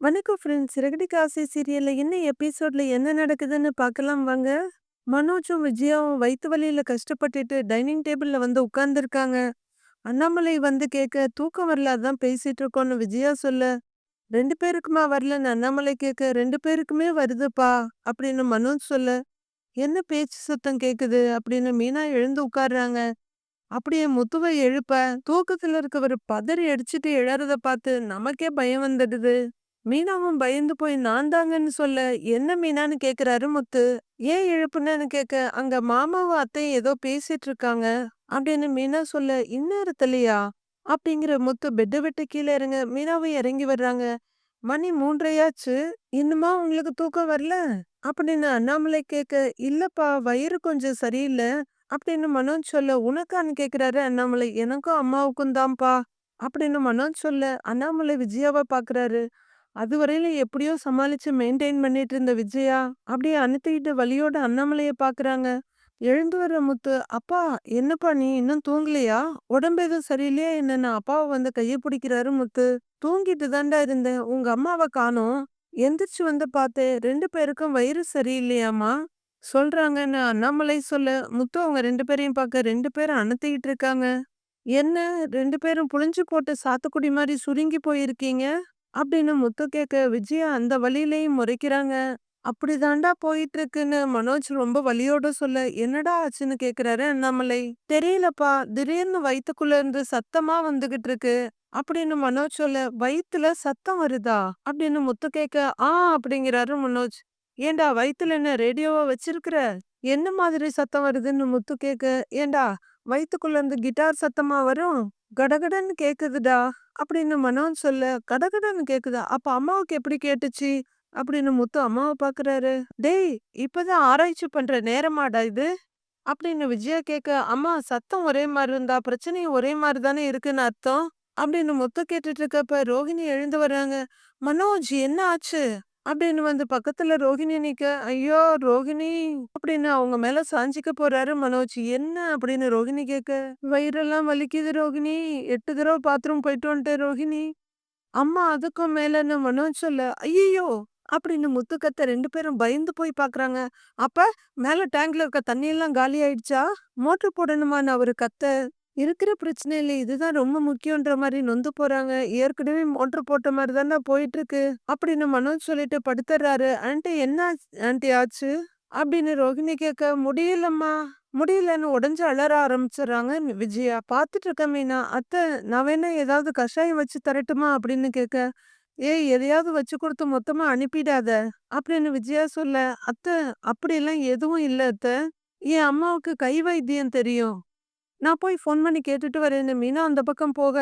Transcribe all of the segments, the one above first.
வணக்கம் ஃப்ரெண்ட்ஸ். சிறகடிக்க காசி சீரியல்ல என்ன எபிசோட்ல என்ன நடக்குதுன்னு பார்க்கலாம் வாங்க. மனோஜும் விஜயாவும் வயிற்று வலியில கஷ்டப்பட்டுட்டு டைனிங் டேபிள்ல வந்து உட்காந்துருக்காங்க அண்ணாமலை வந்து கேட்க, "தூக்கம் வரல அதான் பேசிட்டு இருக்கோம்னு" விஜயா சொல்ல, ரெண்டு பேருக்குமா வரலன்னு" அண்ணாமலை கேட்க, ரெண்டு பேருக்குமே வருதுப்பா" அப்படின்னு மனோஜ் சொல்ல, "என்ன பேச்சு சத்தம் கேட்குது?" அப்படின்னு மீனா எழுந்து உட்கார்றாங்க. அப்படியே முத்துவ எழுப்ப, தூக்கத்துல இருக்கவர் பதறி அடிச்சுட்டு எழறத பார்த்து நமக்கே பயம் வந்துடுது. மீனாவும் பயந்து போய் நான் தாங்கன்னு சொல்ல, "என்ன மீனான்னு?" கேக்குறாரு முத்து. "ஏன் எழுப்புனன்னு?" கேட்க, "அங்க மாமாவும் அத்தையும் ஏதோ பேசிட்டு இருக்காங்க" அப்படின்னு மீனா சொல்ல, "இந்நேரத்துலயா?" அப்படிங்கிற முத்து பெட்ட விட்டு கீழே இறங்க, மீனாவும் இறங்கி வர்றாங்க. "மணி 3:30ஆச்சு. இன்னுமா உங்களுக்கு தூக்கம் வரல?" அப்படின்னு அண்ணாமலை கேட்க, "இல்லப்பா வயிறு கொஞ்சம் சரியில்ல" அப்படின்னு மனோஜ் சொல்ல, "உனக்கான்னு?" கேக்குறாரு அண்ணாமலை. "எனக்கும் அம்மாவுக்கும் தான்ப்பா" அப்படின்னு மனோஜ் சொல்ல, அண்ணாமலை விஜயாவ பார்க்குறாரு. அதுவரையில எப்படியோ சமாளிச்சு மெயின்டைன் பண்ணிட்டு இருந்த விஜயா, அப்படியே அனுத்திக்கிட்டு வழியோட அண்ணாமலைய பாக்குறாங்க எழுந்து வர்ற முத்து, "அப்பா என்னப்பா நீ இன்னும் தூங்கலையா? உடம்பு எதுவும் சரியில்லையா என்னன்னு?" அப்பாவ வந்து கைய பிடிக்கிறாரு முத்து. "தூங்கிட்டு தாண்டா இருந்தேன். உங்க அம்மாவ காணோம். எந்திரிச்சு வந்து பார்த்தேன். ரெண்டு பேருக்கும் வயிறு சரியில்லையாம்மா" சொல்றாங்கன்னு அண்ணாமலை சொல்ல, முத்து அவங்க ரெண்டு பேரையும் பார்க்க ரெண்டு பேரும் அனுத்திக்கிட்டு இருக்காங்க. "என்ன ரெண்டு பேரும் புளிஞ்சு போட்ட சாத்துக்குடி மாதிரி சுருங்கி போயிருக்கீங்க" அப்படின்னு முத்து கேட்க, விஜயா அந்த வழியிலையும் முறைக்கிறாங்க. "அப்படிதான்டா போயிட்டு இருக்குன்னு" மனோஜ் ரொம்ப வலியோட சொல்ல, "என்னடா ஆச்சுன்னு?" கேக்குறாரு அண்ணாமலை. "தெரியலப்பா. திடீர்னு வயித்துக்குள்ள இருந்து சத்தமா வந்துகிட்டு இருக்கு" அப்படின்னு மனோஜ் சொல்ல, "வயித்துல சத்தம் வருதா?" அப்படின்னு முத்து கேட்க, "ஆ" அப்படிங்கிறாரு மனோஜ். "ஏன்டா வயித்துல என்ன ரேடியோவா வச்சிருக்கிற? என்ன மாதிரி சத்தம் வருதுன்னு?" முத்து கேட்க, "ஏன்டா வயித்துக்குள்ள இருந்து கிட்டார் சத்தமா வரும்? கடகடன்னு கேக்குதுடா" அப்படின்னு மனோஜ் சொல்ல, "கடகடன்னு கேக்குதா? அப்ப அம்மாவுக்கு எப்படி கேட்டுச்சு?" அப்படின்னு முத்து அம்மாவை பாக்குறாரு "டேய் இப்பதான் ஆராய்ச்சி பண்ற நேரமாடா இது?" அப்படின்னு விஜயா கேட்க, "அம்மா சத்தம் ஒரே மாதிரி இருந்தா பிரச்சனையும் ஒரே மாதிரி தானே இருக்குன்னு அர்த்தம்" அப்படின்னு முத்து கேட்டுட்டு இருக்கப்ப ரோஹிணி எழுந்து வர்றாங்க. "மனோஜ் என்ன ஆச்சு?" அப்படின்னு வந்து பக்கத்துல ரோஹிணி நிக்க, "ஐயோ ரோஹிணி" அப்படின்னு அவங்க மேல சாஞ்சிக்க போறாரு மனோஜ். "என்ன?" அப்படின்னு ரோஹிணி கேட்க, "வயிறெல்லாம் வலிக்குது ரோகிணி. 8 தடவை பாத்ரூம் போயிட்டு வந்துட்டேன் ரோஹிணி" அம்மா அதுக்கும் மேலன்னு மனோஜ் சொல்ல, "ஐயையோ!" அப்படின்னு முத்து கத்த 2 பேரும் பயந்து போய் பாக்குறாங்க "அப்ப மேல டேங்க்ல இருக்க தண்ணியெல்லாம் காலி ஆயிடுச்சா? மோட்டர் போடணுமான்னு" அவரு கத்த, "இருக்கிற பிரச்சனையில இதுதான் ரொம்ப முக்கியன்ற மாதிரி நொந்து போறாங்க. ஏற்கனவே மோட்டர் போட்ட மாதிரி தானே போயிட்டு இருக்கு" அப்படின்னு மனோஜ் சொல்லிட்டு படுத்துறாரு "ஆன்ட்டி என்ன ஆன்ட்டி ஆச்சு?" அப்படின்னு ரோஹிணி கேட்க, "முடியலம்மா" முடியலன்னு உடஞ்சு அலற ஆரம்பிச்சிடுறாங்க விஜயா. பார்த்துட்டு இருக்க மீனா, "அத்தை நான் வேணா ஏதாவது கஷாயம் வச்சு தரட்டுமா?" அப்படின்னு கேட்க, "ஏய் எதையாவது வச்சு கொடுத்து மொத்தமா அனுப்பிடாத" அப்படின்னு விஜயா சொல்ல, "அத்தை அப்படியெல்லாம் எதுவும் இல்ல அத்தை. என் அம்மாவுக்கு கை வைத்தியம் தெரியும். நான் போய் ஃபோன் பண்ணி கேட்டுட்டு வரேன்னு" மீனா அந்த பக்கம் போக,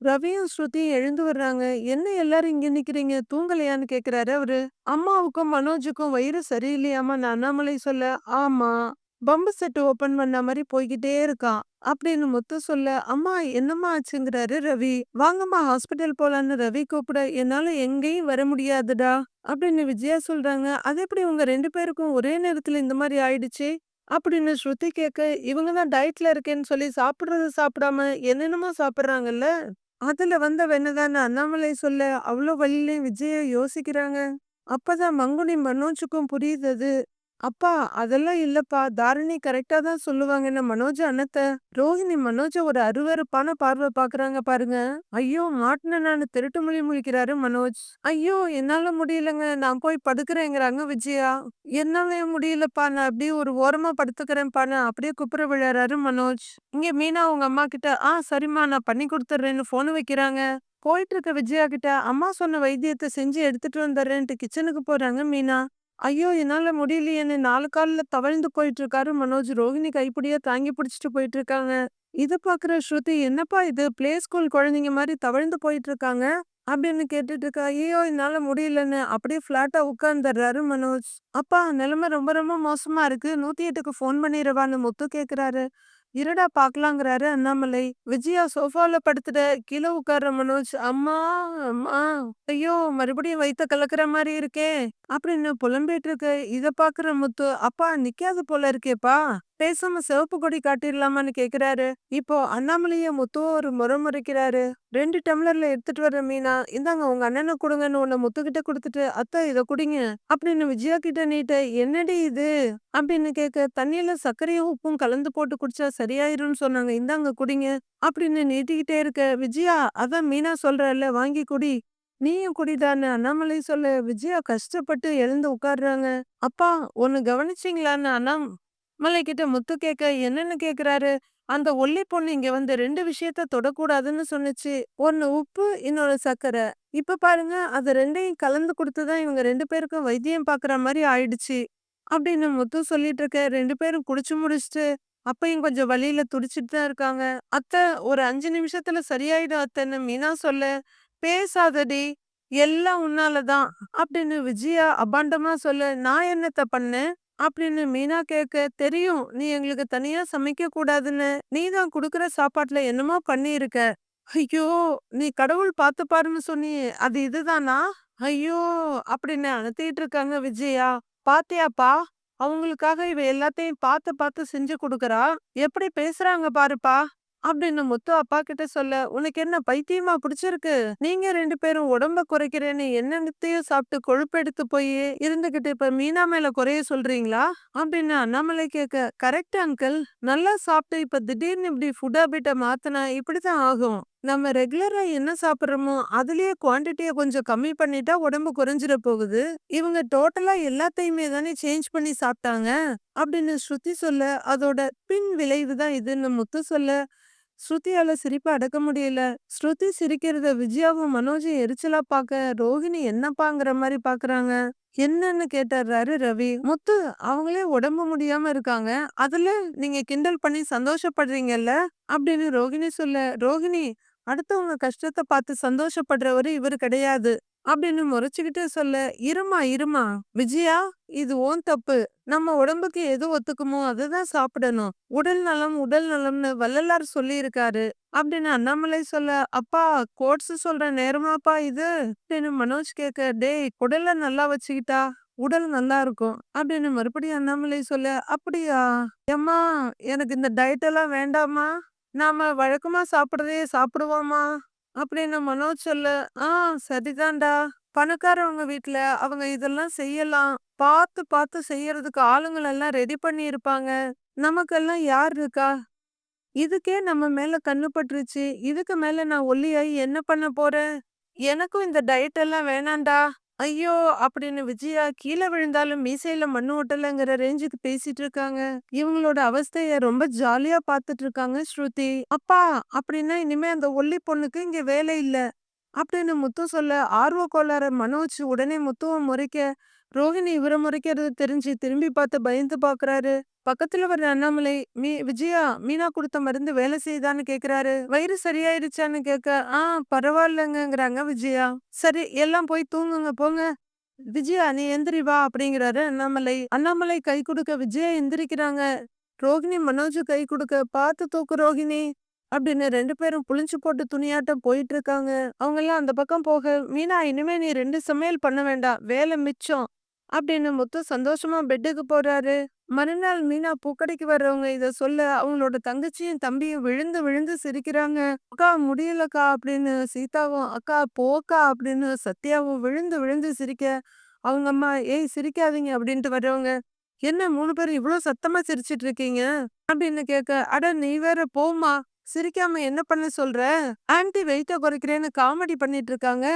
ரவியும் ஸ்ருதியும் எழுந்து வர்றாங்க. "என்ன எல்லாரும் இங்க நிக்கிறீங்க? தூங்கலையான்னு?" கேக்குறாரு அவரு. "அம்மாவுக்கும் மனோஜுக்கும் வயிறு சரியில்லையாமான்னு" அண்ணாமலை சொல்ல, "ஆமா. பம்பு செட்டு ஓபன் பண்ண மாதிரி போய்கிட்டே இருக்கான்" அப்படின்னு முத்து சொல்ல, "அம்மா என்னம்மா ஆச்சுங்கிறாரு ரவி. "வாங்கம்மா ஹாஸ்பிட்டல் போலான்னு" ரவி கூப்பிட, "என்னால எங்கேயும் வர முடியாதுடா" அப்படின்னு விஜயா சொல்றாங்க. "அது எப்படி உங்க ரெண்டு பேருக்கும் ஒரே நேரத்துல இந்த மாதிரி ஆயிடுச்சு?" அப்படின்னு ஸ்ருதி கேட்க, "இவங்க தான் டயட்ல இருக்கேன்னு சொல்லி சாப்பிடுறத சாப்பிடாம என்னென்னமோ சாப்பிடுறாங்கல்ல. அதுல வந்த வெண்ணதான்னு" அண்ணாமலை சொல்ல, அவ்ளோ வலியிலயும் விஜயா யோசிக்கிறாங்க. அப்பதான் மங்குனி மனோஜுக்கும் புரியுது அது. "அப்பா அதெல்லாம் இல்லப்பா. தாரிணி கரெக்டா தான் சொல்லுவாங்கன்னு" மனோஜ அண்ணத்தை ரோஹிணி மனோஜ ஒரு அருவருப்பான பார்வை பார்க்குறாங்க பாருங்க. "ஐயோ மாட்டுனனான்னு" திருட்டு மொழி முழிக்கிறாரு மனோஜ். "ஐயோ என்னால முடியலங்க. நான் போய் படுக்கிறேங்கிறாங்க விஜயா. "என்னாலயும் முடியலப்பா. நான் அப்படியே ஒரு ஓரமா படுத்துக்கிறேன்ப்பான்னு" அப்படியே குப்புற விழறாரு மனோஜ். இங்க மீனா அவங்க அம்மா கிட்ட, "ஆ சரிம்மா நான் பண்ணி கொடுத்துட்றேன்னு" போன் வைக்கிறாங்க. போயிட்டு இருக்க விஜயா கிட்ட, "அம்மா சொன்ன வைத்தியத்தை செஞ்சு எடுத்துட்டு வந்துடுறேன்ட்டு" கிச்சனுக்கு போறாங்க மீனா. ஐயோ என்னால முடியலையேன்னு நாலு காலில் தவழ்ந்து போயிட்டு இருக்காரு மனோஜ். ரோஹிணி கைப்பிடியா தாங்கி பிடிச்சிட்டு போயிட்டு இருக்காங்க. இதை பார்க்குற ஸ்ருதி, "என்னப்பா இது பிளே ஸ்கூல் குழந்தைங்க மாதிரி தவழ்ந்து போயிட்டு இருக்காங்க" அப்படின்னு கேட்டுட்டு இருக்கா. "ஐயோ என்னால முடியலன்னு" அப்படியே ஃப்ளாட்டாக உட்காந்துடுறாரு மனோஜ். "அப்பா நிலைமை ரொம்ப ரொம்ப மோசமா இருக்கு. 108க்கு ஃபோன் பண்ணிடுவான்னு முத்து கேக்குறாரு. "இருடா பார்க்கலாங்கிறாரு அண்ணாமலை. விஜயா சோஃபால படுத்துட, கீழ உட்கார்ற மனோஜ், "அம்மா அம்மா ஐயோ மறுபடியும் வயித்த கலக்குற மாரி இருக்கே" அப்படின்னு புலம்பிட்டு இருக்க. இத பாக்குற முத்து, "அப்பா நிக்காது போல இருக்கேப்பா" பேசாம சிவப்பு கொடி காட்டிடலாமான்னு கேக்குறாரு. இப்போ அண்ணாமலைய முத்துவ ஒரு முறைமுறைக்கிறாரு ரெண்டு டம்ளர்ல எடுத்துட்டு வர்ற மீனா இந்தாங்க உங்க அண்ணனை கொடுங்கன்னு உன்னை முத்துக்கிட்ட கொடுத்துட்டு அத்தை இத குடிங்க அப்படின்னு விஜயா கிட்ட நீட்ட என்னடி இது? அப்படின்னு கேட்க தண்ணியில சர்க்கரையும் உப்பும் கலந்து போட்டு குடிச்சா சரியாயிரும்னு சொன்னாங்க. இந்தாங்க குடிங்க அப்படின்னு நீட்டிக்கிட்டே இருக்க விஜயா அதான் மீனா சொல்றல்ல வாங்கி குடி. நீயும் குடிதான்னு அண்ணாமலை சொல்ல விஜயா கஷ்டப்பட்டு எழுந்து உட்கார்றாங்க. அப்பா ஒன்னு கவனிச்சிங்களான்னு அண்ணா கிட்ட முத்து கேட்க என்னன்னு கேக்குறாரு அந்த ஒல்லி பொண்ணு இங்க வந்து ரெண்டு விஷயத்த தொடக்கூடாதுன்னு சொன்னுச்சு. ஒன்னு உப்பு இன்னொரு சர்க்கரை. இப்ப பாருங்க அது ரெண்டையும் கலந்து கொடுத்துதான் இவங்க ரெண்டு பேருக்கும் வைத்தியம் பாக்குற மாதிரி ஆயிடுச்சு. அப்படின்னு முத்து சொல்லிட்டு இருக்க ரெண்டு பேரும் குடிச்சு முடிச்சுட்டு அப்பயும் கொஞ்சம் வழியில துடிச்சிட்டு தான் இருக்காங்க. அத்தை ஒரு அஞ்சு நிமிஷத்துல சரியாயிடும் அத்தைன்னு மீனா சொல்ல? பேசாதடி. எல்லாம் உன்னாலதான் அப்படின்னு விஜயா அபாண்டமா சொல்ல நான் என்னத்த பண்ணேன்? அப்படின்னு மீனா கேட்க தெரியும். நீ எங்களுக்கு தனியா சமைக்க கூடாதுன்னு. நீ தான் குடுக்கற சாப்பாட்டுல என்னமோ பண்ணியிருக்க. ஐயோ! நீ கடவுள் பார்த்து பாருன்னு சொன்னி அது இதுதானா? ஐயோ! அப்படின்னு அனுத்திட்டு இருக்காங்க விஜயா. பாத்தியாப்பா அவங்களுக்காக இவ எல்லாத்தையும் பார்த்து பார்த்து செஞ்சு கொடுக்குறா? எப்படி பேசுறாங்க பாருப்பா. அப்படின்னு முத்து அப்பா கிட்ட சொல்ல உனக்கு என்ன பைத்தியமா பிடிச்சிருக்கு? நீங்க ரெண்டு பேரும் உடம்ப குறைக்கிறேன்னு என்னத்தையும் சாப்பிட்டு கொழுப்பெடுத்து போய் இருந்துகிட்டு இப்ப மீனா மேல குறைய சொல்றீங்களா? அப்படின்னு அண்ணாமலை கேட்க கரெக்ட் அங்கிள். நல்லா சாப்பிட்டு இப்ப திடீர்னு இப்படி ஃபுட் ஹாபிட்ட மாத்தினா இப்படிதான் ஆகும். நம்ம ரெகுலரா என்ன சாப்பிட்றோமோ அதுலயே குவான்டிட்டியை கொஞ்சம் கம்மி பண்ணிட்டா உடம்பு குறைஞ்சிட போகுது. இவங்க டோட்டலா எல்லாத்தையுமே தானே சேஞ்ச் பண்ணி சாப்பிட்டாங்க? அப்படின்னு ஸ்ருதி சொல்ல அதோட பின் விளைவு தான் இதுன்னு முத்து சொல்ல ஸ்ருதியால சிரிப்பை அடக்க முடியல. ஸ்ருதி சிரிக்கிறத விஜயாவும் மனோஜும் எரிச்சலா பார்க்க ரோஹிணி என்னப்பாங்கிற மாதிரி பாக்குறாங்க. என்னன்னு கேட்டாரு ரவி. முத்து அவங்களே உடம்பு முடியாம இருக்காங்க. அதுல நீங்க கிண்டல் பண்ணி சந்தோஷப்படுறீங்கல்ல? அப்படின்னு ரோகிணி சொல்ல ரோகிணி அடுத்தவங்க கஷ்டத்தை பார்த்து சந்தோஷப்படுறவரு இவரு கிடையாது. அப்படின்னு முறைச்சுக்கிட்டே சொல்ல இருமா இருமா விஜயா இது ஓன் தப்பு. நம்ம உடம்புக்கு எது ஒத்துக்குமோ அதுதான் சாப்பிடணும். உடல் நலம் உடல் நலம்னு வள்ளலார் சொல்லி இருக்காரு அப்படின்னு அண்ணாமலை சொல்ல அப்பா கோட்ஸ் சொல்ற நேரமாப்பா இது? அப்படின்னு மனோஜ் கேட்க டேய் உடல்ல நல்லா வச்சுக்கிட்டா உடல் நல்லா இருக்கும் அப்படின்னு மறுபடியும் அண்ணாமலை சொல்ல அப்படியா? ஏம்மா எனக்கு இந்த டயட் எல்லாம் வேண்டாமா நாம வழக்கமா சாப்பிடுறதே சாப்பிடுவோமா அப்படின்னு மனோஜ் சொல்ல ஆ சரிதான்டா. பணக்காரவங்க வீட்ல அவங்க இதெல்லாம் செய்யலாம். பார்த்து பார்த்து செய்யறதுக்கு ஆளுங்களெல்லாம் ரெடி பண்ணி இருப்பாங்க. நமக்கெல்லாம் யார் இருக்கா? இதுக்கே நம்ம மேல கண்ணு பட்டுருச்சு. இதுக்கு மேல நான் ஒல்லியாயி என்ன பண்ண போறேன்? எனக்கும் இந்த டயட் எல்லாம் வேணாண்டா ஐயோ! அப்படின்னு விஜயா கீழே விழுந்தாலும் மீசையில மண்ணு ஒட்டலங்கிற ரேஞ்சுக்கு பேசிட்டு இருக்காங்க. இவங்களோட அவஸ்தைய ரொம்ப ஜாலியா பாத்துட்டு இருக்காங்க ஸ்ருதி. அப்பா! அப்படின்னா இனிமே அந்த ஒல்லி பொண்ணுக்கு இங்க வேலை இல்ல. அப்படின்னு முத்து சொல்ல ஆர்வ கோளாற மனோஜ் உடனே முத்துவ முறைக்க ரோஹிணி இவரை முறைக்கிறது தெரிஞ்சு திரும்பி பார்த்து பயந்து பாக்குறாரு பக்கத்துல வர்ற அண்ணாமலை மீ விஜயா மீனா கொடுத்த மருந்து வேலை செய்யுதான்னு கேக்குறாரு. வயிறு சரியாயிருச்சான்னு கேட்க ஆ பரவாயில்லங்கிறாங்க விஜயா. சரி எல்லாம் போய் தூங்குங்க போங்க. விஜயா நீ எந்திரி வா அப்படிங்கிறாரு அண்ணாமலை. அண்ணாமலை கை கொடுக்க விஜயா எந்திரிக்கிறாங்க. ரோகிணி மனோஜ் கை கொடுக்க பார்த்து தூக்கு ரோகிணி அப்படின்னு ரெண்டு பேரும் புளிஞ்சு போட்டு துணியாட்டம் போயிட்டு இருக்காங்க. அவங்க எல்லாம் அந்த பக்கம் போக மீனா இனிமே நீ ரெண்டு சமையல் பண்ண வேண்டாம். வேலை மிச்சம். அப்படின்னு முத்து சந்தோஷமா பெட்டுக்கு போறாரு. மறுநாள் மீனா பூக்கடைக்கு வர்றவங்க இத சொல்ல அவங்களோட தங்கச்சியும் தம்பியும் விழுந்து விழுந்து சிரிக்கிறாங்க. அக்கா முடியலக்கா அப்படின்னு சீதாவும் அக்கா போக்கா அப்படின்னு சத்யாவும் விழுந்து விழுந்து சிரிக்க அவங்க அம்மா ஏய் சிரிக்காதீங்க அப்படின்ட்டு வர்றவங்க என்ன மூணு பேரும் இவ்வளவு சத்தமா சிரிச்சிட்டு இருக்கீங்க? அப்படின்னு கேட்க அட நீ வேற போமா சிரிக்காம என்ன பண்ண சொல்ற? ஆன்டி வெயிட்ட குறைக்கிறேன்னு காமெடி பண்ணிட்டு இருக்காங்க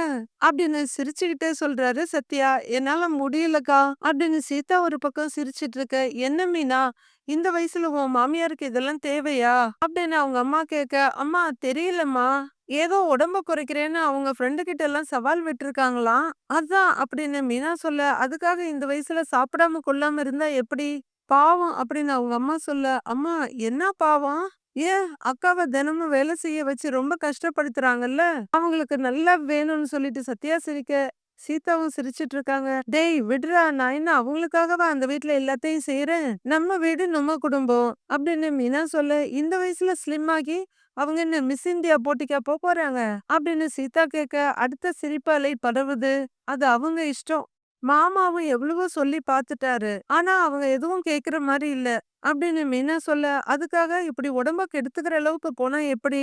அப்படின்னு சிரிச்சுக்கிட்டே சொல்றாரு சத்யா. என்னால முடியலக்கா. அப்படின்னு சீதா ஒரு பக்கம் சிரிச்சிட்டு இருக்க என்ன மீனா? இந்த வயசுல உன் மாமியாருக்கு இதெல்லாம் தேவையா? அப்படின்னு அவங்க அம்மா கேட்க. அம்மா தெரியலம்மா. ஏதோ உடம்ப குறைக்கிறேன்னு அவங்க ஃப்ரெண்டு கிட்ட எல்லாம் சவால் விட்டுருக்காங்களாம். அதான் அப்படின்னு மீனா சொல்ல. அதுக்காக இந்த வயசுல சாப்பிடாம கொள்ளாம இருந்தா எப்படி? பாவம் அப்படின்னு அவங்க அம்மா சொல்ல. அம்மா என்ன பாவம்? ஏன்? அக்காவை தினமும் வேலை செய்ய வச்சு ரொம்ப கஷ்டப்படுத்துறாங்கல்ல? அவங்களுக்கு நல்லா வேணும்னு சொல்லிட்டு சத்யா சிரிக்க சீதாவும் சிரிச்சிட்டு இருக்காங்க. டேய் விடுறா நான் என்ன அவங்களுக்காகவா அந்த வீட்டுல எல்லாத்தையும் செய்யறேன் நம்ம வீடு நம்ம குடும்பம் அப்படின்னு மீனா சொல்ல இந்த வயசுல ஸ்லிம் ஆகி அவங்க என்ன மிஸ் இந்தியா போட்டிக்கா போக போறாங்க? அப்படின்னு சீதா கேட்க அடுத்த சிரிப்பாலை பரவுது. அது அவங்க இஷ்டம். மாமாவும் எவ்வளவோ சொல்லி பார்த்துட்டாரு. ஆனா அவங்க எதுவும் கேக்குற மாதிரி இல்ல. அப்படின்னு மீனா சொல்ல, அதுக்காக இப்படி உடம்ப கெடுத்துக்கிற அளவுக்கு போனா எப்படி?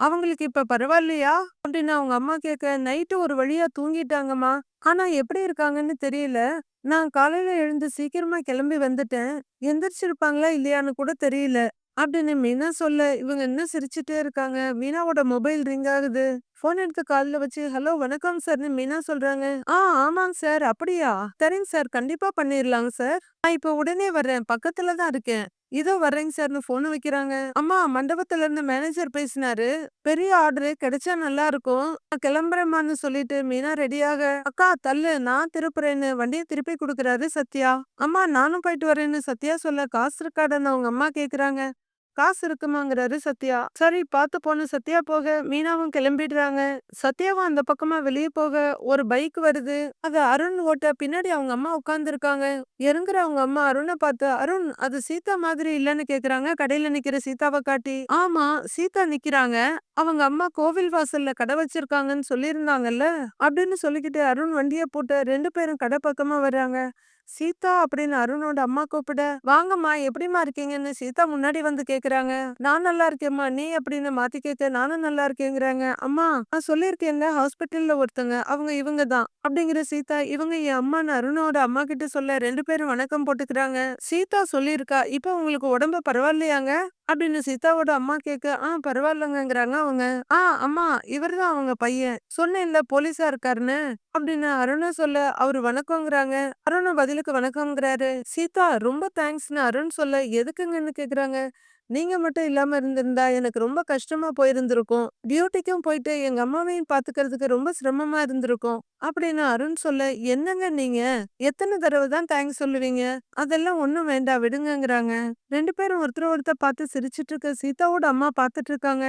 அவங்களுக்கு இப்ப பரவாயில்லையா? அப்படின்னு அவங்க அம்மா கேட்க, நைட்டு ஒரு வழியா தூங்கிட்டாங்கம்மா. ஆனா எப்படி இருக்காங்கன்னு தெரியல. நான் காலையில எழுந்து சீக்கிரமா கிளம்பி வந்துட்டேன். எந்திரிச்சிருப்பாங்களா இல்லையான்னு கூட தெரியல. அப்படின்னு மீனா சொல்ல, இவங்க இன்னும் சிரிச்சுட்டே இருக்காங்க. மீனாவோட மொபைல் ரிங் ஆகுது. ஃபோன் எடுத்து காலில் வச்சு, "ஹலோ வணக்கம் சார்ன்னு" மீனா சொல்றாங்க. "ஆ ஆமாங்க சார். அப்படியா? சரிங்க சார். கண்டிப்பா பண்ணிடலாங்க சார். நான் இப்போ உடனே வர்றேன். பக்கத்துல தான் இருக்கேன். இதோ வர்றேங்க சார்ன்னு போன் வைக்கிறாங்க. அம்மா மண்டபத்துல இருந்து மேனேஜர் பேசினாரு. பெரிய ஆர்டரு கிடைச்சா நல்லா இருக்கும். நான் கிளம்புறேம்மான்னு சொல்லிட்டு மீனா ரெடியாக, "அக்கா தள்ளு நான் திருப்புறேன்னு" வண்டியை திருப்பி கொடுக்குறாரு சத்யா. "அம்மா நானும் போயிட்டு வரேன்னு" சத்யா சொல்ல, "காசு இருக்காடன்னு அவங்க அம்மா கேக்குறாங்க. காசு இருக்குமாங்கிறாரு சத்யா. சரி பார்த்து போன சத்யா போக, மீனாவும் கிளம்பிடுறாங்க. சத்யாவும் அந்த பக்கமா வெளியே போக, ஒரு பைக் வருது. அது அருண் ஓட்ட பின்னாடி அவங்க அம்மா உட்கார்ந்துருக்காங்க. இறங்குற அவங்க அம்மா அருணை பார்த்து, "அருண் அது சீதா மாதிரி இல்லைன்னு கேக்குறாங்க கடையில நிக்கிற சீதாவை காட்டி. ஆமா சீதா நிக்கிறாங்க. அவங்க அம்மா கோவில் வாசல்ல கடை வச்சிருக்காங்கன்னு சொல்லியிருந்தாங்கல்ல. அப்படின்னு சொல்லிக்கிட்டு அருண் வண்டியை போட்டு ரெண்டு பேரும் கடை பக்கமா வர்றாங்க. சீதா அப்படின்னு அருணோட அம்மா கூப்பிட, "வாங்கம்மா எப்படிம்மா இருக்கீங்கன்னு" சீதா முன்னாடி வந்து கேக்குறாங்க. "நான் நல்லா இருக்கேம்மா. நீ அப்படின்னு மாத்தி கேட்க, "நானும் நல்லா இருக்கேங்கிறாங்க." "அம்மா நான் சொல்லியிருக்கேன்ல ஹாஸ்பிட்டல்ல ஒருத்தங்க. அவங்க இவங்க தான்." அப்படிங்கிற சீதா, இவங்க என் அம்மான்னு அருணோட அம்மா கிட்ட சொல்ல ரெண்டு பேரும் வணக்கம் போட்டுக்கிறாங்க. சீதா சொல்லியிருக்கா, "இப்ப உங்களுக்கு உடம்பு பரவாயில்லையாங்க?" அப்படின்னு சீதாவோட அம்மா கேட்க, "ஆ பரவாயில்லங்கிறாங்க அவங்க." "ஆ அம்மா இவர்தான் அவங்க பையன். சொன்னேன்ல போலீஸா இருக்காருன்னு." அப்படின்னு அருணை சொல்ல, அவரு வணக்கங்கிறாங்க. அருணும் பதிலுக்கு வணக்கம்ங்கிறாரு. சீதா ரொம்ப தேங்க்ஸ்னு அருண் சொல்ல, எதுக்குங்கன்னு கேக்குறாங்க. நீங்க மட்டும் இல்லாம இருந்திருந்தா எனக்கு ரொம்ப கஷ்டமா போயிருந்திருக்கும். டியூட்டிக்கும் போயிட்டு எங்க அம்மாவையும் பாத்துக்கிறதுக்கு ரொம்ப சிரமமா இருந்திருக்கும். அப்படின்னு அருண் சொல்ல, என்னங்க நீங்க? எத்தனை தடவை தான் தேங்க்ஸ் சொல்லுவீங்க? அதெல்லாம் ஒண்ணும் வேண்டாம் விடுங்கங்கிறாங்க. ரெண்டு பேரும் ஒருத்தர் ஒருத்தர் பார்த்து சிரிச்சுட்டு இருக்க சீதாவோட அம்மா பார்த்துட்டு இருக்காங்க.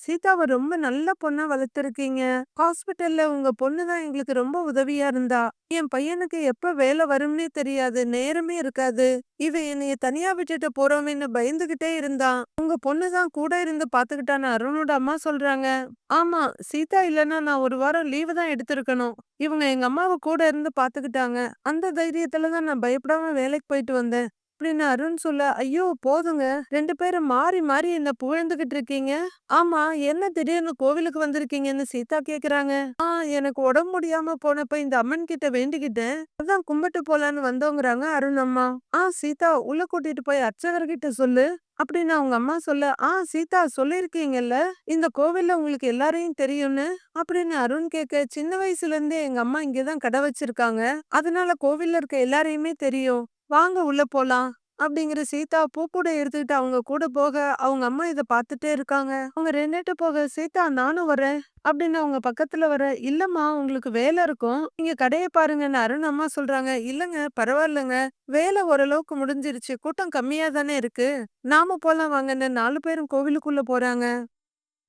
சீதாவை ரொம்ப நல்ல பொண்ணா வளர்த்துருக்கீங்க. ஹாஸ்பிட்டல்ல உங்க பொண்ணு தான் எங்களுக்கு ரொம்ப உதவியா இருந்தா. என் பையனுக்கு எப்ப வேலை வரும்னே தெரியாது. நேரமே இருக்காது. இவன் என்னைய தனியா விட்டுட்டு போறோமேன்னு பயந்துகிட்டே இருந்தான். உங்க பொண்ணு தான் கூட இருந்து பாத்துக்கிட்டான்னு அருணோட அம்மா சொல்றாங்க. ஆமா சீதா இல்லைன்னா நான் ஒரு வாரம் லீவு தான் எடுத்திருக்கணும். இவங்க எங்க அம்மாவை கூட இருந்து பாத்துக்கிட்டாங்க. அந்த தைரியத்துல தான் நான் பயப்படாம வேலைக்கு போயிட்டு வந்தேன். அப்படின்னு அருண் சொல்ல, ஐயோ போதுங்க. ரெண்டு பேரும் மாறி மாறி என்ன புகழ்ந்துகிட்டு இருக்கீங்க. ஆமா என்ன திடீர்னு கோவிலுக்கு வந்திருக்கீங்கன்னு சீதா கேக்குறாங்க. ஆ எனக்கு உடம்பு முடியாம போனப்ப இந்த அம்மன் கிட்ட வேண்டிக்கிட்டேன். அதான் கும்பிட்டு போலான்னு வந்தோங்கிறாங்க அருண் அம்மா. ஆ சீதா உள்ள கூட்டிட்டு போய் அர்ச்சகர்கிட்ட சொல்லு. அப்படின்னு அவங்க அம்மா சொல்ல, ஆ சீதா சொல்லிருக்கீங்கல்ல இந்த கோவில்ல உங்களுக்கு எல்லாரையும் தெரியும்னு. அப்படின்னு அருண் கேட்க, சின்ன வயசுல இருந்தே எங்க அம்மா இங்கதான் கடை வச்சிருக்காங்க. அதனால கோவில்ல இருக்க எல்லாரையுமே தெரியும். வாங்க உள்ள போலாம். அப்படிங்கிற சீதா பூக்கூட எடுத்துக்கிட்டு அவங்க கூட போக, அவங்க அம்மா இதை பார்த்துட்டே இருக்காங்க. அவங்க ரெண்டு போக, சீதா நானும் வரேன். அப்படின்னு அவங்க பக்கத்துல வர, இல்லம்மா உங்களுக்கு வேலை இருக்கும். நீங்க கடையை பாருங்கன்னு அருண் அம்மா சொல்றாங்க. இல்லங்க பரவாயில்லங்க. வேலை ஓரளவுக்கு முடிஞ்சிருச்சு. கூட்டம் கம்மியா தானே இருக்கு. நாம போலாம் வாங்கன்னு நாலு பேரும் கோவிலுக்குள்ள போறாங்க.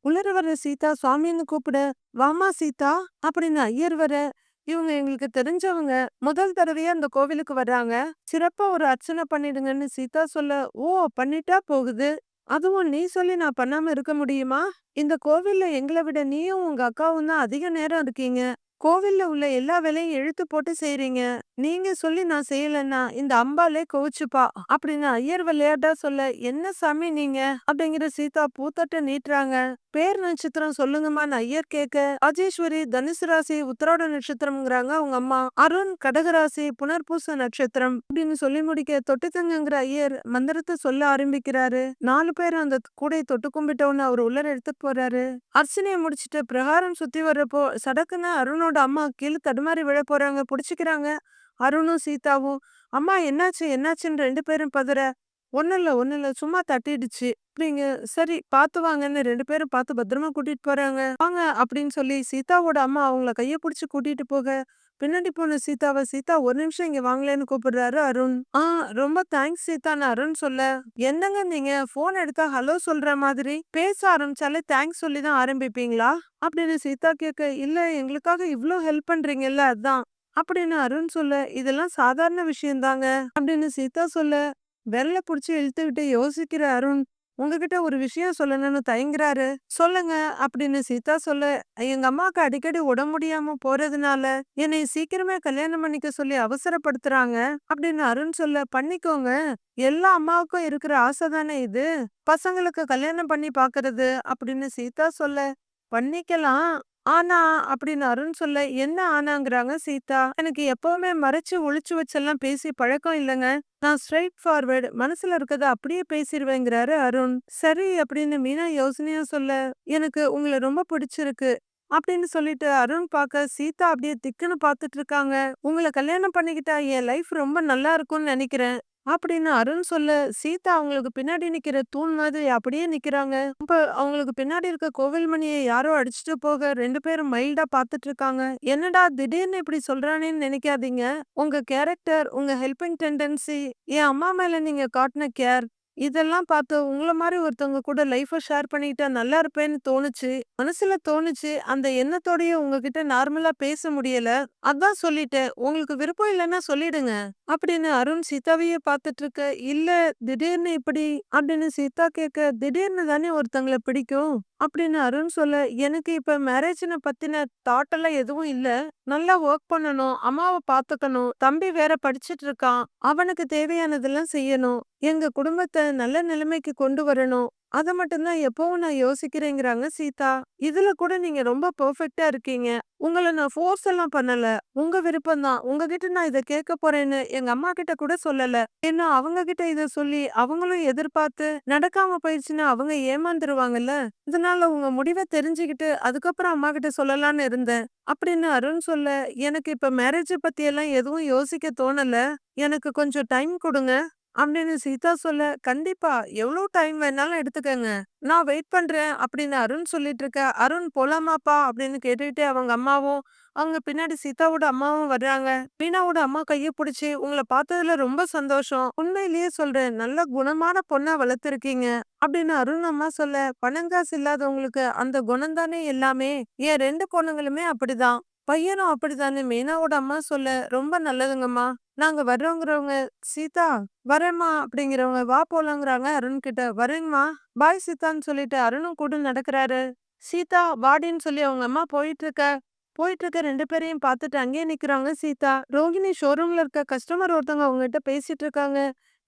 உள்ளர வர சீதா சுவாமின்னு கூப்பிட, வாம்மா சீதா அப்படின்னு ஐயர் வர, இவங்க எங்களுக்கு தெரிஞ்சவங்க. முதல் தடவையா அந்த கோவிலுக்கு வர்றாங்க. சிறப்பா ஒரு அர்ச்சனை பண்ணிடுங்கன்னு சீதா சொல்ல, ஓ பண்ணிட்டா போகுது. அதுவும் நீ சொல்லி நான் பண்ணாம இருக்க முடியுமா? இந்த கோவில்ல எங்களை விட நீயும் உங்க அக்காவும் தான் அதிக நேரம் இருக்கீங்க. கோவில்ல உள்ள எல்லா வேலையும் எழுத்து போட்டு செய்றீங்க. நீங்க சொல்லி நான் செய்யலன்னா இந்த அம்பாளே கோவிச்சுப்பா. அப்படின்னு ஐயர் விளையாட்டா சொல்ல, என்ன சாமி நீங்க? அப்படிங்கிற சீதா பூத்தட்ட நீட்டுறாங்க. பேர் நட்சத்திரம் சொல்லுங்கம்மான்னு ஐயர் கேட்க, ராஜேஸ்வரி தனுசு ராசி உத்திராட நட்சத்திரம்ங்கிறாங்க அவங்க அம்மா. அருண் கடகராசி புனர்பூச நட்சத்திரம் அப்படின்னு சொல்லி முடிக்க தொட்டுத்தங்கிற ஐயர் மந்திரத்தை சொல்ல ஆரம்பிக்கிறாரு. நாலு பேர் அந்த கூடையை தொட்டு கும்பிட்டோன்னு அவர் உள்ளர எடுத்துட்டு போறாரு. அர்ச்சனையை முடிச்சுட்டு பிரகாரம் சுத்தி வர்றப்போ சடக்குன்னு அருணோட அம்மா கீழே தடுமாறி விழ போறாங்க. பிடிச்சிக்கிறாங்க அருணும் சீதாவும். அம்மா என்னாச்சு என்னாச்சுன்னு ரெண்டு பேரும் பதற, ஒன்றும் இல்லை ஒன்றும் இல்லை சும்மா தட்டிடுச்சு. அப்படிங்க சரி பார்த்து வாங்கன்னு ரெண்டு பேரும் பார்த்து பத்திரமா கூட்டிட்டு போறாங்க. வாங்க அப்படின்னு சொல்லி சீதாவோட அம்மா அவங்கள கையை பிடிச்சி கூட்டிட்டு போக, பின்னாடி போன சீதாவை சீதா ஒரு நிமிஷம் இங்க வாங்கலன்னு கூப்பிடுறாரு அருண். ஆ ரொம்ப தேங்க்ஸ் சீதான்னு அருண் சொல்ல, என்னங்க நீங்க போன் எடுத்தா ஹலோ சொல்ற மாதிரி பேச ஆரம்பிச்சாலே தேங்க்ஸ் சொல்லி தான் ஆரம்பிப்பீங்களா? அப்படின்னு சீதா கேட்க, இல்ல எங்களுக்காக இவ்வளோ ஹெல்ப் பண்றீங்கல்ல அதான். அப்படின்னு அருண் சொல்ல, இதெல்லாம் சாதாரண விஷயம் தாங்க. அப்படின்னு சீதா சொல்ல, விரல புடிச்சு இழுத்துக்கிட்டு யோசிக்கிற அருண், உங்ககிட்ட ஒரு விஷயம் சொல்லணும்னு தயங்குறாரு. சொல்லுங்க அப்படின்னு சீதா சொல்ல எங்க அம்மாவுக்கு அடிக்கடி உடம்பு முடியாம போறதுனால என்னை சீக்கிரமே கல்யாணம் பண்ணிக்க சொல்லி அவசரப்படுத்துறாங்க அப்படின்னு அருண் சொல்ல பண்ணிக்கோங்க. எல்லா அம்மாவுக்கும் இருக்கிற ஆசை தானே இது? பசங்களுக்கு கல்யாணம் பண்ணி பாக்குறது அப்படின்னு சீதா சொல்ல பண்ணிக்கலாம். ஆனா அப்படின்னு அருண் சொல்ல என்ன ஆனாங்கிறாங்க சீதா? எனக்கு எப்பவுமே மறைச்சு ஒளிச்சு வச்செல்லாம் பேசி பழக்கம் இல்லைங்க. நான் ஸ்ட்ரைட் ஃபார்வர்டு மனசுல இருக்கத அப்படியே பேசிடுவேங்கிறாரு அருண். சரி அப்படின்னு மீனா யோசனையா சொல்ல எனக்கு உங்களை ரொம்ப பிடிச்சிருக்கு அப்படின்னு சொல்லிட்டு அருண் பார்க்க சீதா அப்படியே திக்குன்னு பார்த்துட்டு இருக்காங்க. உங்களை கல்யாணம் பண்ணிக்கிட்டா என் லைஃப் ரொம்ப நல்லா இருக்கும்னு நினைக்கிறேன். அப்படின்னு அருண் சொல்ல சீதா அவங்களுக்கு பின்னாடி நிக்கிற தூண் மாதிரி அப்படியே நிக்கிறாங்க. இப்ப அவங்களுக்கு பின்னாடி இருக்க கோவில் மணியை யாரோ அடிச்சுட்டு போக ரெண்டு பேரும் மைல்டா பாத்துட்டு இருக்காங்க. என்னடா திடீர்னு இப்படி சொல்றானேன்னு நினைக்காதீங்க. உங்க கேரக்டர் உங்க ஹெல்பிங் டெண்டன்சி என் அம்மா மேல நீங்க காட்டின கேர் இதெல்லாம் பார்த்து உங்கள மாதிரி ஒருத்தவங்க கூட லைஃப ஷேர் பண்ணிக்கிட்டா நல்லா இருப்பேன்னு தோணுச்சு. மனசுல தோணுச்சு. அந்த எண்ணத்தோடய உங்ககிட்ட நார்மலா பேச முடியல. அதான் சொல்லிட்டேன். உங்களுக்கு விருப்பம் இல்லன்னா சொல்லிடுங்க. அப்படின்னு அருண் சீதாவையே பார்த்துட்டு இருக்க. இல்ல திடீர்னு இப்படி அப்படின்னு சீதா கேட்க, திடீர்னு தானே ஒருத்தங்களை பிடிக்கும். அப்படின்னு அருண் சொல்ல, எனக்கு இப்ப மேரேஜ்ன பத்தின தாட் எல்லாம் எதுவும் இல்ல. நல்லா ஒர்க் பண்ணணும். அம்மாவ பார்த்துக்கணும். தம்பி வேற படிச்சுட்டு இருக்கான். அவனுக்கு தேவையானதெல்லாம் செய்யணும். எங்க குடும்பத்த நல்ல நிலைமைக்கு கொண்டு வரணும். அதை மட்டும் தான் எப்பவும் நான் யோசிக்கிறேங்கிறாங்க சீதா. இதுல கூட நீங்க ரொம்ப பெர்ஃபெக்டா இருக்கீங்க. உங்களை நான் ஃபோர்ஸ் எல்லாம் பண்ணல. உங்க விருப்பம் தான். உங்ககிட்ட நான் இதை கேட்க போறேன்னு எங்க அம்மா கிட்ட கூட சொல்லல. ஏன்னா அவங்க கிட்ட இதை சொல்லி அவங்களும் எதிர்பார்த்து நடக்காம போயிருச்சுன்னா அவங்க ஏமாந்துருவாங்கல்ல. இதனால உங்க முடிவை தெரிஞ்சுக்கிட்டு அதுக்கப்புறம் அம்மா கிட்ட சொல்லலாம்னு இருந்தேன். அப்படின்னு அருண் சொல்ல, எனக்கு இப்ப மேரேஜை பத்தி எல்லாம் எதுவும் யோசிக்க தோணல. எனக்கு கொஞ்சம் டைம் கொடுங்க அப்படின்னு சீதா சொல்ல, "கண்டிப்பா. எவ்வளோ டைம் வேணாலும் எடுத்துக்கங்க. நான் வெயிட் பண்றேன்." அப்படின்னு அருண் சொல்லிட்டு இருக்க. "அருண் போலாமாப்பா?" அப்படின்னு கேட்டுக்கிட்டே அவங்க அம்மாவும், அவங்க பின்னாடி சீதாவோட அம்மாவும் வர்றாங்க. மீனாவோட அம்மா கையை பிடிச்சி உங்களை பார்த்ததுல ரொம்ப சந்தோஷம். உண்மையிலேயே சொல்றேன். நல்ல குணமான பொண்ணா வளர்த்துருக்கீங்க." அப்படின்னு அருண் அம்மா சொல்ல, "பணம் காசு இல்லாதவங்களுக்கு அந்த குணம் தானே எல்லாமே. என் ரெண்டு பொண்ணுங்களுமே அப்படிதான். பையனும் அப்படித்தானே? மீனாவோட அம்மா சொல்ல, "ரொம்ப நல்லதுங்கம்மா. நாங்க வர்றோங்கிறவங்க சீதா வரேம்மா அப்படிங்கிறவங்க வா போலாங்கிறாங்க அருண் கிட்ட. வரேங்கம்மா. பாய் சீதான்னு சொல்லிட்டு அருணும் கூட நடக்கிறாரு. சீதா வாடின்னு சொல்லி அவங்க அம்மா போயிட்டு இருக்க போயிட்டு இருக்க ரெண்டு பேரையும் பார்த்துட்டு அங்கேயே நிக்கிறாங்க சீதா. ரோகிணி ஷோரூம்ல இருக்க கஸ்டமர் ஒருத்தவங்க அவங்க கிட்ட பேசிட்டு இருக்காங்க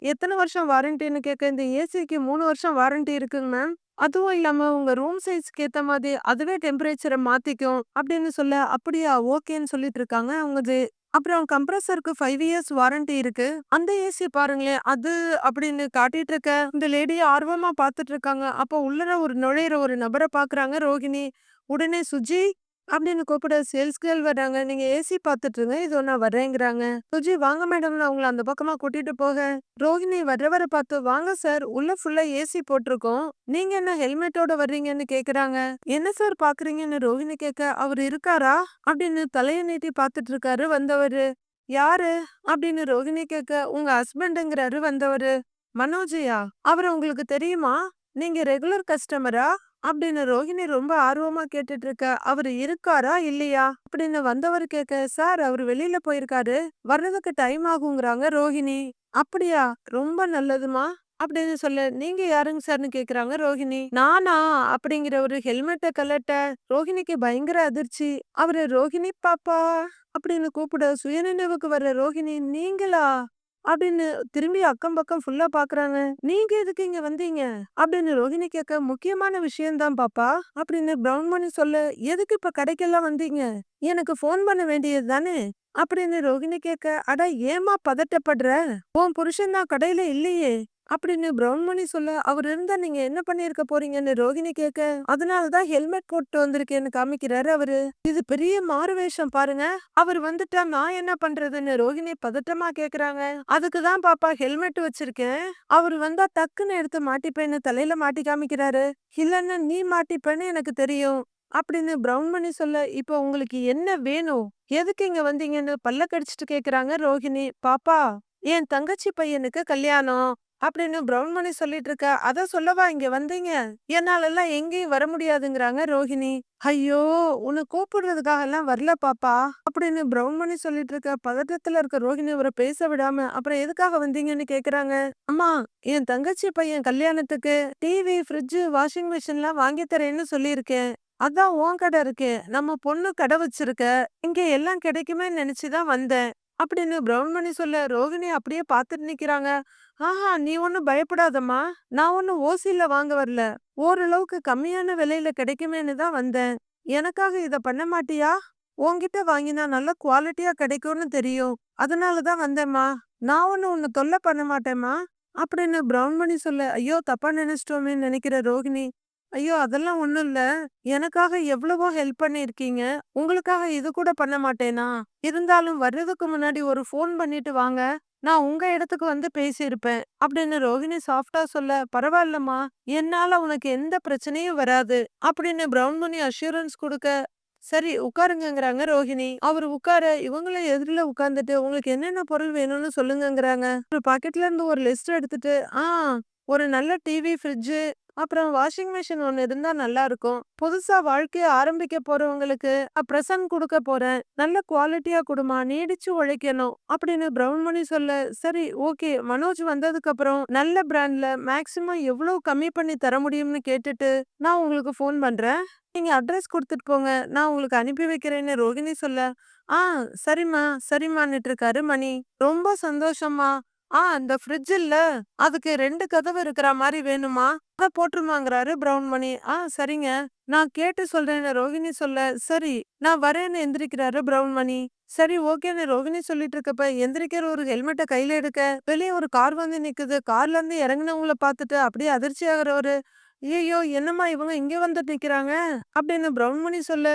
எத்தனை வருஷம் வாரண்டின்னு கேட்க இந்த ஏசிக்கு மூணு வருஷம் வாரண்டி இருக்குங்க மேம் அதுவும் இல்லாம உங்க ரூம் சைஸ்க்கு ஏத்த மாதிரி அதுவே டெம்பரேச்சரை மாத்திக்கும் அப்படின்னு சொல்ல அப்படியா ஓகேன்னு சொல்லிட்டு இருக்காங்க அவங்க அப்புறம் கம்ப்ரஸருக்கு ஃபைவ் இயர்ஸ் வாரண்டி இருக்கு. அந்த ஏசி பாருங்களேன். அது அப்படின்னு காட்டிட்டு இருக்க. இந்த லேடியை ஆர்வமா பார்த்துட்டு இருக்காங்க. அப்போ உள்ளர ஒரு நுழையிற ஒரு நபரை பார்க்குறாங்க ரோகிணி. உடனே சுஜி அப்படின்னு கூப்பிட சேல்ஸ் கேர்ள் வர்றாங்க. நீங்க ஏசி பாத்துட்டுருங்க இதோ நான் வர்றேங்கிறாங்க சுஜி வாங்க மேடம்னு அவங்கள அந்த பக்கமா கூட்டிட்டு போக, ரோஹிணி வர்றவர பார்த்து வாங்க சார் உள்ள ஃபுல்லா ஏசி போட்டிருக்கோம். நீங்க என்ன ஹெல்மெட்டோட வர்றீங்கன்னு கேக்குறாங்க. என்ன சார் பாக்குறீங்கன்னு ரோஹிணி கேட்க, அவர் இருக்காரா? அப்படின்னு தலையை நீட்டி பார்த்துட்டு இருக்காரு வந்தவரு. யாரு? அப்படின்னு ரோஹிணி கேட்க, உங்க ஹஸ்பண்டுங்கிறாரு வந்தவரு. மனோஜயா? அவர் உங்களுக்கு தெரியுமா? நீங்க ரெகுலர் கஸ்டமரா? அப்படின்னு ரோஹிணி ரொம்ப ஆர்வமா கேட்டுட்டு இருக்க அவரு இருக்காரா இல்லையா? அப்படின்னு வந்தவர் கேட்க சார் அவர் வெளியில போயிருக்காரு. வர்றதுக்கு டைம் ஆகுங்கிறாங்க ரோஹிணி. அப்படியா? ரொம்ப நல்லதுமா? அப்படின்னு சொல்ல நீங்க யாருங்க சார்னு கேக்குறாங்க ரோஹிணி. நானா? அப்படிங்கிற ஒரு ஹெல்மெட்டை கலட்ட ரோஹிணிக்கு பயங்கர அதிர்ச்சி. அவரு ரோஹிணி பாப்பா. அப்படின்னு கூப்பிட சுயநினைவுக்கு வர்ற ரோஹிணி நீங்களா? அப்படின்னு திரும்பி அக்கம் பக்கம் ஃபுல்லா பாக்குறாங்க. "நீங்க எதுக்கு இங்க வந்தீங்க?" அப்படின்னு ரோஹிணி கேட்க, "முக்கியமான விஷயம் தான் பாப்பா" அப்படின்னு பிரவுன்மணி சொல்ல, "எதுக்கு இப்ப கடைக்கெல்லாம் வந்தீங்க? எனக்கு ஃபோன் பண்ண வேண்டியது தானே?" அப்படின்னு ரோஹிணி கேட்க, "அட ஏம்மா பதட்டப்படுற? உன் புருஷன் தான் கடையில இல்லையே!" அப்படின்னு பிரவுன்மணி சொல்ல, "அவர் இருந்தா நீங்க என்ன பண்ணிருக்க போறீங்கன்னு?" ரோகிணி கேட்க, "அதனால தான் ஹெல்மெட் போட்டு வந்திருக்கேன்னு" காமிக்கிறாரு அவரு. இது பெரிய மாறுவேஷம் பாருங்க. அவர் வந்துட்டா நான் என்ன பண்றதுன்னு ரோகிணி பதட்டமா கேக்குறாங்க. அதுக்கு தான் பாப்பா ஹெல்மெட் வச்சிருக்கேன். அவர் வந்தா டக்குன்னு எடுத்து மாட்டிப்பேன்னு தலையில மாட்டி காமிக்கிறாரு. இல்லன்னு நீ மாட்டிப்பேன்னு எனக்கு தெரியும். அப்படின்னு பிரவுன்மணி சொல்ல, "இப்போ உங்களுக்கு என்ன வேணும்? எதுக்கு இங்க வந்தீங்கன்னு?" பல்ல கடிச்சிட்டு கேக்குறாங்க ரோகிணி. "பாப்பா என் தங்கச்சி பையனுக்கு கல்யாணம். அப்படின்னு பிரவுன் மணி சொல்லிட்டு இருக்க அத சொல்லவா இங்க வந்தீங்க? என்னால எல்லாம் எங்கேயும் வர முடியாதுங்கிறாங்க ரோஹிணி. ஐயோ உன்னை கூப்பிடுறதுக்காக எல்லாம் வரல பாப்பா அப்படின்னு பிரவுன் மணி சொல்லிட்டு இருக்க பதட்டத்துல இருக்க ரோஹிணி அவரை பேச விடாம அப்புறம் எதுக்காக வந்தீங்கன்னு கேக்குறாங்க? அம்மா என் தங்கச்சி பையன் கல்யாணத்துக்கு டிவி ஃப்ரிட்ஜு வாஷிங் மிஷின் எல்லாம் வாங்கி தரேன்னு சொல்லியிருக்கேன். அதான் உன் கடை இருக்கு. நம்ம பொண்ணு கடை வச்சிருக்க. இங்க எல்லாம் கிடைக்குமே நினைச்சுதான் வந்தேன். அப்படின்னு பிரவுன் சொல்ல ரோகிணி அப்படியே பார்த்துட்டு நிக்கிறாங்க. ஆஹா நீ ஒன்னும் பயப்படாதம்மா. நான் ஒன்றும் ஓசியில் வாங்க வரல. ஓரளவுக்கு கம்மியான விலையில கிடைக்குமேனு தான் வந்தேன். எனக்காக இத பண்ண மாட்டியா? உன்கிட்ட வாங்கினா நல்ல குவாலிட்டியா கிடைக்கும்னு தெரியும். அதனால தான் வந்தேம்மா. நான் ஒன்று உன்னை தொல்லை பண்ண மாட்டேம்மா. அப்படின்னு பிரவுன்மணி சொல்ல ஐயோ தப்பா நினைச்சிட்டோமேன்னு நினைக்கிற ரோகிணி ஐயோ! அதெல்லாம் ஒண்ணும் இல்ல. எனக்காக எவ்வளவோ ஹெல்ப் பண்ணிருக்கீங்க உங்களுக்காக இது கூட பண்ண மாட்டேனா? இருந்தாலும் வர்றதுக்கு முன்னாடி ஒரு ஃபோன் பண்ணிட்டு வாங்க. நான் உங்க இடத்துக்கு வந்து பேசியிருப்பேன். அப்படின்னு ரோஹிணி சாஃப்டா சொல்ல பரவாயில்லம்மா. என்னால உனக்கு எந்த பிரச்சனையும் வராது. அப்படின்னு பிரவுன் மணி அஷூரன்ஸ் கொடுக்க சரி உட்காருங்கிறாங்க ரோஹிணி. அவர் உட்கார இவங்களும் எதிரில உட்காந்துட்டு உங்களுக்கு என்னென்ன பொருள் வேணும்னு சொல்லுங்கிறாங்க ஒரு பாக்கெட்ல இருந்து ஒரு லிஸ்ட் எடுத்துட்டு ஆ ஒரு நல்ல டிவி ஃப்ரிட்ஜு அப்புறம் வாஷிங் மிஷின் ஒன்று இருந்தா நல்லா இருக்கும். புதுசா வாழ்க்கையை ஆரம்பிக்க போறவங்களுக்கு பிரசன்ட் கொடுக்க போறேன். நல்ல குவாலிட்டியா கொடுமா? நீடிச்சு உழைக்கணும். அப்படின்னு பிரவுன் மணி சொல்ல சரி ஓகே. மனோஜ் வந்ததுக்கு அப்புறம் நல்ல பிராண்ட்ல மேக்சிமம் எவ்வளவு கம்மி பண்ணி தர முடியும்னு கேட்டுட்டு நான் உங்களுக்கு ஃபோன் பண்றேன். நீங்க அட்ரஸ் கொடுத்துட்டு போங்க. நான் உங்களுக்கு அனுப்பி வைக்கிறேன்னு ரோகிணி சொல்ல ஆ சரிம்மா சரிம்மான்னுட்டு இருக்காரு மணி. ரொம்ப சந்தோஷம்மா. ஆ அந்த ஃப்ரிட்ஜ் இல்ல அதுக்கு ரெண்டு கதவு இருக்கிற மாதிரி வேணுமா? அத போட்டுருமாங்கிறாரு பிரவுன் மணி. ஆ சரிங்க. நான் கேட்டு சொல்றேன்னு ரோகிணி சொல்ல சரி நான் வரேன்னு எந்திரிக்கிறாரு பிரவுன் மணி. சரி ஓகேன்னு ரோகிணி சொல்லிட்டு இருக்கப்ப எந்திரிக்கிற ஒரு ஹெல்மெட்டை கையில எடுக்க வெளியே ஒரு கார் வந்து நிக்குது. கார்ல இருந்து இறங்கினவங்கள பார்த்துட்டு அப்படியே அதிர்ச்சி ஆகிறவரு ஐயோ என்னம்மா இவங்க இங்க வந்து நிக்கிறாங்க? அப்படின்னு பிரவுன் மணி சொல்ல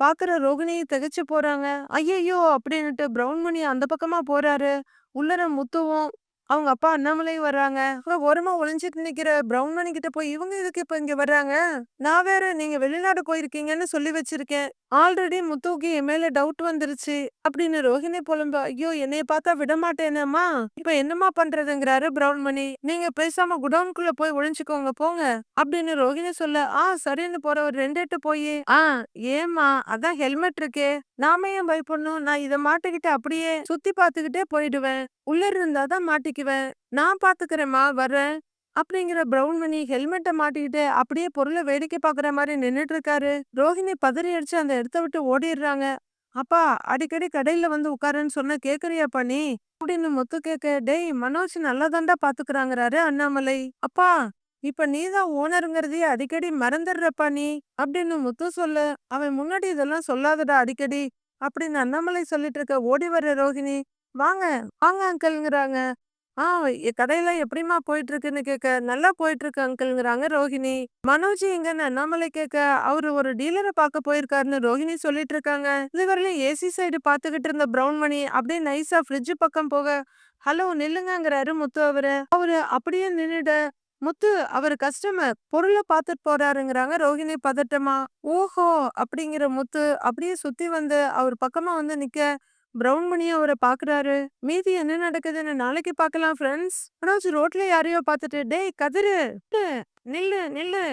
பாக்குற ரோகிணியை திகைச்சு போறாங்க. ஐயையோ அப்படின்னுட்டு பிரவுன் மணி அந்த பக்கமா போறாரு. உள்ளர முத்துவும் அவங்க அப்பா அண்ணாமலையும் வர்றாங்க. ஓரமா ஒளிஞ்சிட்டு நிக்கிற பிரவுன் மணி கிட்ட போய் இவங்க இதுக்கு இப்ப இங்க வர்றாங்க? நான் வேற நீங்க வெளிநாடு போயிருக்கீங்கன்னு சொல்லி வச்சிருக்கேன். ஆல்ரெடி முத்துவுக்கு என் மேல டவுட் வந்துருச்சு. அப்படின்னு ரோஹிணி புலம்ப ஐயோ என்னைய பார்த்தா விட மாட்டேனேம்மா. இப்ப என்னம்மா பண்றதுங்கிறாரு பிரவுன் மணி. நீங்க பேசாம குடவுனுக்குள்ள போய் ஒளிஞ்சுக்கோங்க போங்க. அப்படின்னு ரோஹிணி சொல்ல ஆ சரின்னு போற ஒரு ரெண்டு எட்டு போய். ஆ ஏமா அதான் ஹெல்மெட் இருக்கே. நாம ஏன் பயப்படணும்? நான் இதை மாட்டிக்கிட்டு அப்படியே சுத்தி பாத்துக்கிட்டே போயிடுவேன். உள்ள இருந்தாதான் மாட்டிக்குவேன் நான் பாத்துக்கிறேம்மா வர்றேன். அப்படிங்கிற பிரவுன் மணி ஹெல்மெட்டை மாட்டிக்கிட்டு அப்படியே பொருளை வேடிக்கை பாக்குற மாதிரி நின்னுட்டு இருக்காரு ரோஹிணி பதறி அடிச்சு அந்த இடத்த விட்டு ஓடிடுறாங்க. அப்பா அடிக்கடி கடையில வந்து உட்காருன்னு சொன்ன கேக்குறியா பண்ணி அப்படின்னு முத்து கேட்க டேய் மனோஜ் நல்லா தாண்டா பாத்துக்கிறாங்கிறாரு அண்ணாமலை. அப்பா இப்ப நீதான் ஓனருங்கிறதையே அடிக்கடி மறந்துடுறப்பா நீ அப்படின்னு முத்து சொல்ல அவன் முன்னாடி இதெல்லாம் சொல்லாதடா அடிக்கடி அப்படின்னு அண்ணாமலை சொல்லிட்டு இருக்க ஓடி வர்ற ரோஹிணி. வாங்க வாங்க அங்கிள்ங்கிறாங்க ஆ கடையெல்லாம் எப்படிம்மா போயிட்டு இருக்குன்னு கேட்க நல்லா போயிட்டு இருக்கு அங்கிள்ங்கிறாங்க ரோஹிணி. மனோஜ் எங்கன்னு அண்ணாமலை கேட்க அவரு ஒரு டீலரை பார்க்க போயிருக்காருன்னு ரோஹிணி சொல்லிட்டு இருக்காங்க இதுவரையிலும் ஏசி சைடு பார்த்துக்கிட்டு இருந்த பிரவுன் மணி அப்படியே நைஸா ஃப்ரிட்ஜ் பக்கம் போக ஹலோ நில்லுங்கங்கிறாரு முத்து அவரு. அவரு அப்படியே நின்னுட முத்து அவர் கஸ்டமர் பொருளை பார்த்துட்டு போறாருங்கிறாங்க ரோஹிணி பதட்டமா. ஓஹோ! அப்படிங்கிற முத்து அப்படியே சுத்தி வந்து அவர் பக்கமா வந்து நிக்க பிரவுன் அவரை பாக்குறாரு. மீதி என்ன நடக்குதுன்னு நாளைக்கு பார்க்கலாம் ஃப்ரெண்ட்ஸ் மனோஜ் ரோட்ல யாரையோ பார்த்துட்டு டேய் கதிரு நில்லு நில்லு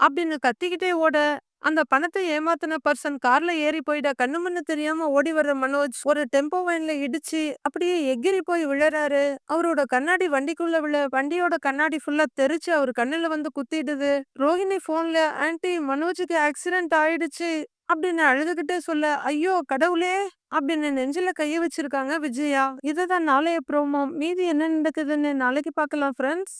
அப்படின்னு கத்திக்கிட்டே ஓட அந்த பணத்தை ஏமாத்தின பர்சன் கார்ல ஏறி போயிட கண்ணு மண்ணு தெரியாம ஓடி வர்ற மனோஜ் ஒரு டெம்போ வேன்ல இடிச்சு அப்படியே எகிரி போய் விழறாரு. அவரோட கண்ணாடி வண்டிக்குள்ள விழ வண்டியோட கண்ணாடி ஃபுல்லா தெரிச்சு அவர் கண்ணுல வந்து குத்திடுது. ரோஹிணி போன்ல ஆன்ட்டி மனோஜுக்கு ஆக்சிடென்ட் ஆயிடுச்சு. அப்படின்னு அழுதுகிட்டே சொல்ல ஐயோ கடவுளே! அப்படின்னு நெஞ்சில கைய வச்சிருக்காங்க விஜயா. இதுதான் நாளைய ப்ரோமோ மீதி என்ன நடக்குதுன்னு நாளைக்கு பார்க்கலாம் ஃப்ரெண்ட்ஸ்